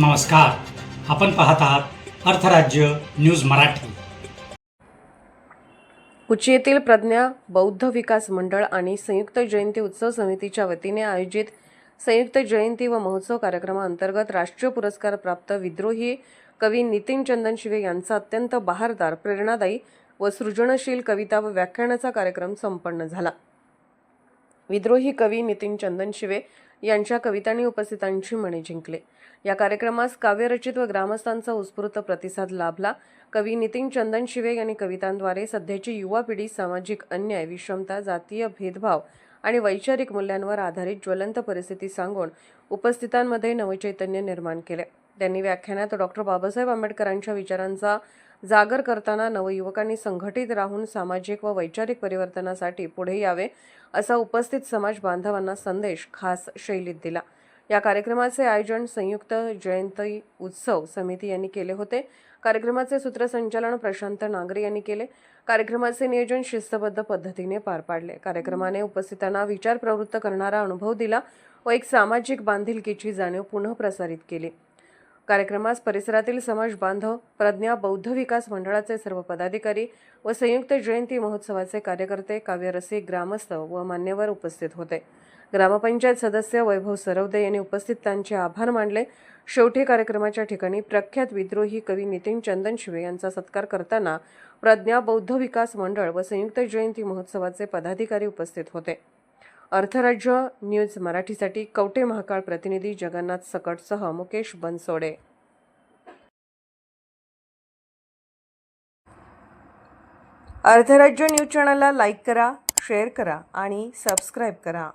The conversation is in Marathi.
नमस्कार. आपण पाहत आहात अर्थराज्य न्यूज मराठी. उची येथील प्रज्ञा बौद्ध विकास मंडळ आणि संयुक्त जयंती उत्सव समितीच्या वतीने आयोजित संयुक्त जयंती व महोत्सव कार्यक्रमाअंतर्गत राष्ट्रीय पुरस्कार प्राप्त विद्रोही कवी नितीन चंदन शिवे यांचा अत्यंत बहारदार प्रेरणादायी व सृजनशील कविता व व्याख्यानाचा कार्यक्रम संपन्न झाला. विद्रोही कवी नितीन चंदन शिवे यांच्या कवितांनी उपस्थितांची मने जिंकले. या कार्यक्रमास काव्यरचित व ग्रामस्थांचा उत्स्फूर्त प्रतिसाद लाभला. कवी नितीन चंदन शिवे यांनी कवितांद्वारे सध्याची युवा पिढी सामाजिक अन्याय विषमता जातीय भेदभाव आणि वैचारिक मूल्यांवर आधारित ज्वलंत परिस्थिती सांगून उपस्थितांमध्ये नवचैतन्य निर्माण केले. त्यांनी व्याख्यानात डॉक्टर बाबासाहेब आंबेडकरांच्या विचारांचा जागर करताना नवयुवकांनी संघटित राहून सामाजिक व वैचारिक परिवर्तनासाठी पुढे यावे असा उपस्थित समाज बांधवांना संदेश खास शैलीत दिला. या कार्यक्रमाचे आयोजन संयुक्त जयंती उत्सव समिती यांनी केले होते. कार्यक्रमाचे सूत्रसंचालन प्रशांत नागरे यांनी केले. कार्यक्रमाचे नियोजन शिस्तबद्ध पद्धतीने पार पाडले. कार्यक्रमाने उपस्थितांना विचार प्रवृत्त करणारा अनुभव दिला व एक सामाजिक बांधिलकीची जाणीव पुनः प्रसारित केली. कार्यक्रमास परिसरातील समाज बांधव प्रज्ञा बौद्ध विकास मंडळाचे सर्व पदाधिकारी व संयुक्त जयंती महोत्सवाचे कार्यकर्ते काव्यरसिक ग्रामस्थ व मान्यवर उपस्थित होते. ग्रामपंचायत सदस्य वैभव सरवदे यांनी उपस्थितांचे आभार मानले. शेवटी कार्यक्रमाच्या ठिकाणी प्रख्यात विद्रोही कवी नितीन चंदन शिवे यांचा सत्कार करताना प्रज्ञा बौद्ध विकास मंडळ व संयुक्त जयंती महोत्सवाचे पदाधिकारी उपस्थित होते. अर्थराज्य न्यूज मराठीसाठी कवटे महाकाळ प्रतिनिधी जगन्नाथ सकटसह मुकेश बनसोडे. अर्थराज्य न्यूज चॅनलला लाईक करा शेअर करा आणि सबस्क्राईब करा.